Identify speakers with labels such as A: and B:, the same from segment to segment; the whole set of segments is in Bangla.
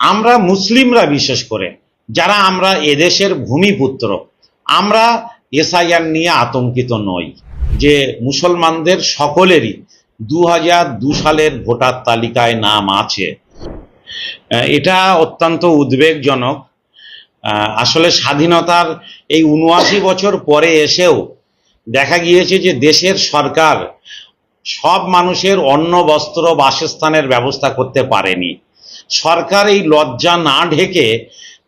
A: আমরা মুসলিমরা বিশেষ করে, যারা আমরা এদেশের ভূমিপুত্র, আমরা এসআইআর নিয়ে আতঙ্কিত নই যে মুসলমানদের সকলেরই দু হাজার দু সালের ভোটার তালিকায় নাম আছে। এটা অত্যন্ত উদ্বেগজনক। আসলে স্বাধীনতার এই উনআশি বছর পরে এসেও দেখা গিয়েছে যে দেশের সরকার সব মানুষের অন্ন, বস্ত্র, বাসস্থানের ব্যবস্থা করতে পারেনি। সরকার এই লজ্জা না ঢেকে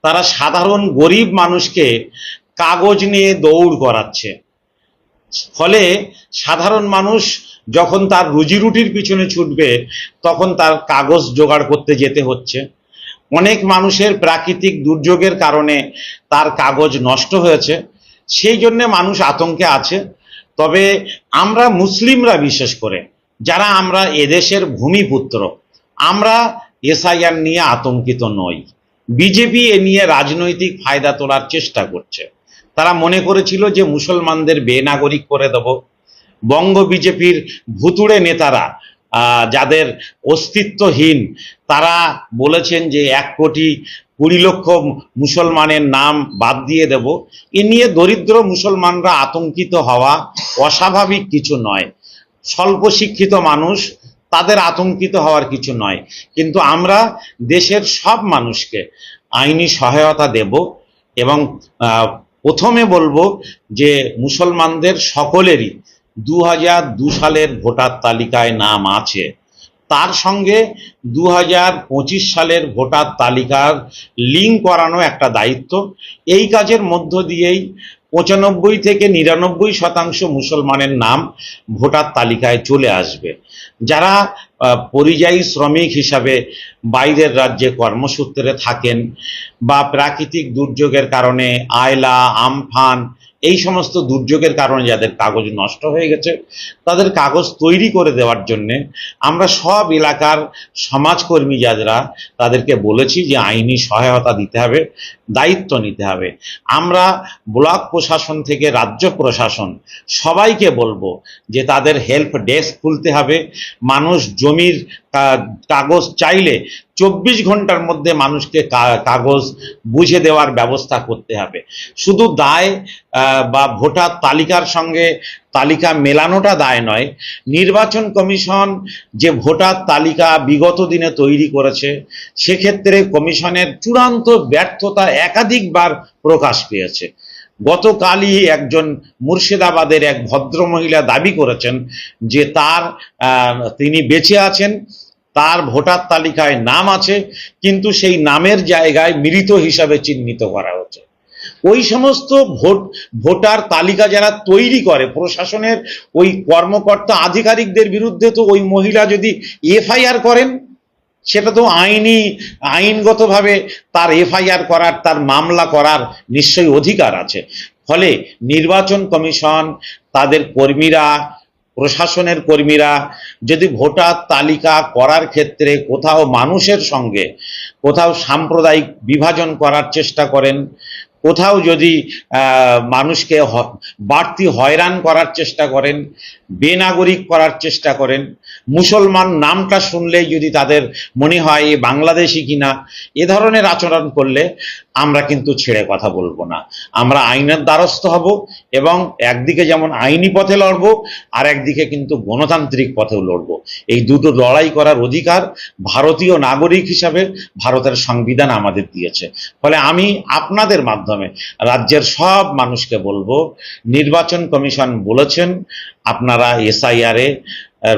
A: তারা সাধারণ গরিব মানুষকে কাগজ নিয়ে দৌড় করাচ্ছে। ফলে সাধারণ মানুষ যখন তার রুজি রুটির পিছনে ছুটবে, তখন তার কাগজ জোগাড় করতে যেতে হচ্ছে। অনেক মানুষের প্রাকৃতিক দুর্যোগের কারণে তার কাগজ নষ্ট হয়েছে। সেই জন্যে মানুষ আতঙ্কে আছে। তবে আমরা মুসলিমরা বিশেষ করে, যারা আমরা এদেশের ভূমিপুত্র, আমরা এসআইআর নিয়ে আতঙ্কিত নই। বিজেপি এ নিয়ে রাজনৈতিক ফায়দা তোলার চেষ্টা করছে। তারা মনে করেছিল যে মুসলমানদের বেনাগরিক করে দেব। বঙ্গ বিজেপির ভুতুড়ে নেতারা যাদের অস্তিত্বহীন, তারা বলেছেন যে এক কোটি কুড়ি লক্ষ মুসলমানের নাম বাদ দিয়ে দেব। এ নিয়ে দরিদ্র মুসলমানরা আতঙ্কিত হওয়া অস্বাভাবিক কিছু নয়। স্বল্প শিক্ষিত মানুষ তাদের আতঙ্কিত হওয়ার কিছু নয়। কিন্তু আমরা দেশের সব মানুষকে আইনি সহায়তা দেব এবং প্রথমে বলব যে মুসলমানদের সকলেরই দু হাজার দু সালের ভোটার তালিকায় নাম আছে। তার সঙ্গে দু হাজার পঁচিশ সালের ভোটার তালিকার লিঙ্ক করানো একটা দায়িত্ব। এই কাজের মধ্য দিয়েই পঁচানব্বই থেকে নিরানব্বই শতাংশ মুসলমানের নাম ভোটার তালিকায় চলে আসবে। যারা পরিযায়ী শ্রমিক হিসাবে বাইরের রাজ্যে কর্মসূত্রে থাকেন বা প্রাকৃতিক দুর্যোগের কারণে আয়লা, আমফান এই সমস্ত দুর্যোগের কারণে যাদের কাগজ নষ্ট হয়ে গেছে, তাদের কাগজ তৈরি করে দেওয়ার জন্যে আমরা সব এলাকার সমাজকর্মী যারা তাদেরকে বলেছি যে আইনি সহায়তা দিতে হবে। দায়িত্ব নিতে হবে। আমরা ব্লক প্রশাসন থেকে রাজ্য প্রশাসন সবাইকে বলব যে তাদের হেল্প ডেস্ক খুলতে হবে। মানুষ জমির কাগজ চাইলে চব্বিশ ঘণ্টার মধ্যে মানুষকে কাগজ বুঝে দেওয়ার ব্যবস্থা করতে হবে। শুধু দায় বা ভোটার তালিকার সঙ্গে তালিকা মেলানোটা দায় নয়। নির্বাচন কমিশন যে ভোটার তালিকা বিগত দিনে তৈরি করেছে, সেক্ষেত্রে কমিশনের চূড়ান্ত ব্যর্থতা একাধিকবার প্রকাশ পেয়েছে। গতকালই একজন মুর্শিদাবাদের এক ভদ্রমহিলা দাবি করেছেন যে তার তিনি বেঁচে আছেন, তার ভোটার তালিকায় নাম আছে, কিন্তু সেই নামের জায়গায় মৃত হিসাবে চিহ্নিত করা হচ্ছে। ওই সমস্ত ভোট, ভোটার তালিকা যারা তৈরি করে, প্রশাসনের ওই কর্মকর্তা আধিকারিকদের বিরুদ্ধে তো ওই মহিলা যদি এফআইআর করেন, সেটা তো আইনি, আইনগতভাবে তার এফআইআর করার, তার মামলা করার নিশ্চয়ই অধিকার আছে। ফলে নির্বাচন কমিশন, তাদের কর্মীরা, প্রশাসনের কর্মীরা, যদি ভোটার তালিকা করার ক্ষেত্রে কোথাও মানুষের সঙ্গে কোথাও সাম্প্রদায়িক বিভাজন করার চেষ্টা করেন কোথাও যদি মানুষকে বাড়তি হয়রান করার চেষ্টা করেন বেনাগরিক করার চেষ্টা করেন মুসলমান নামটা শুনলেই যদি তাদের মনে হয় এ বাংলাদেশি কিনা, এ ধরনের আচরণ করলে আমরা কিন্তু ছেড়ে কথা বলব না। আমরা আইনের দ্বারস্থ হব এবং একদিকে যেমন আইনি পথে লড়বো আর একদিকে কিন্তু গণতান্ত্রিক পথেও লড়বো। এই দুটো লড়াই করার অধিকার ভারতীয় নাগরিক হিসাবে ভারতের সংবিধান আমাদের দিয়েছে। ফলে আমি আপনাদের মাধ্যমে রাজ্যের সব মানুষকে বলব, নির্বাচন কমিশন বলেছেন, আপনারা এসআইআর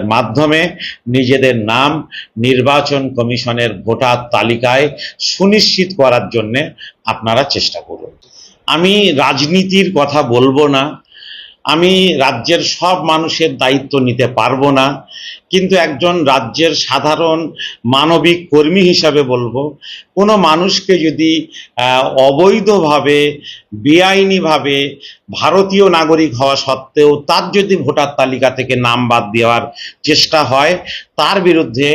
A: মাধ্যমে নিজেদের নাম নির্বাচন কমিশনের ভোটার তালিকায় সুনিশ্চিত করার জন্যে আপনারা চেষ্টা করুন। আমি রাজনীতির কথা বলব না আমি রাজ্যের সব মানুষের দায়িত্ব নিতে পারব না, কিন্তু একজন রাজ্যের সাধারণ মানবিক কর্মী হিসাবে বলব, কোনো মানুষকে যদি অবৈধভাবে, বেআইনিভাবে ভারতীয় নাগরিক হওয়া সত্ত্বেও তার যদি ভোটার তালিকা থেকে নাম বাদ দেওয়ার চেষ্টা হয়, তার বিরুদ্ধে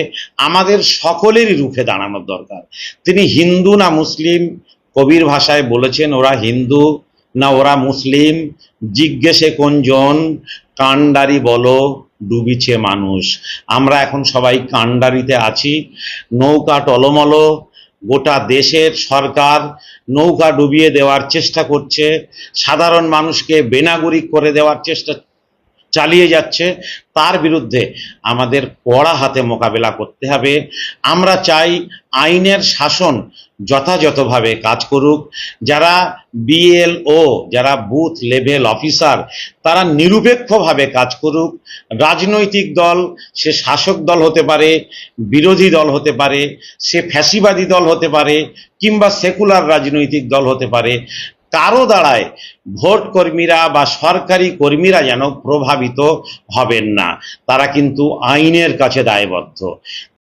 A: আমাদের সকলেরই রুখে দাঁড়ানোর দরকার। তিনি হিন্দু না মুসলিম, কবির ভাষায় বলেছেন, ওরা হিন্দু না ওরা মুসলিম। জিজ্ঞেসে কোনজন? কান্ডারি বলো, ডুবিছে মানুষ। আমরা এখন সবাই কান্ডারিতে আছি। নৌকা টলমলো, গোটা দেশের সরকার নৌকা ডুবিয়ে দেওয়ার চেষ্টা করছে। সাধারণ মানুষকে বেনাগরিক করে দেওয়ার চেষ্টা চালিয়ে যাচ্ছে। তার বিরুদ্ধে আমাদের কড়া হাতে মোকাবেলা করতে হবে। আমরা চাই আইনের শাসন যথাযথভাবে কাজ করুক। যারা বিএলও যারা বুথ লেভেল অফিসার তারা নিরপেক্ষভাবে কাজ করুক। রাজনৈতিক দল, সে শাসক দল হতে পারে, বিরোধী দল হতে পারে, সে ফ্যাসিবাদী দল হতে পারে, কিংবা সেকুলার রাজনৈতিক দল হতে পারে, কারও দ্বারায় ভোট কর্মীরা বা সরকারি কর্মীরা যেন প্রভাবিত হবেন না। তারা কিন্তু আইনের কাছে দায়বদ্ধ।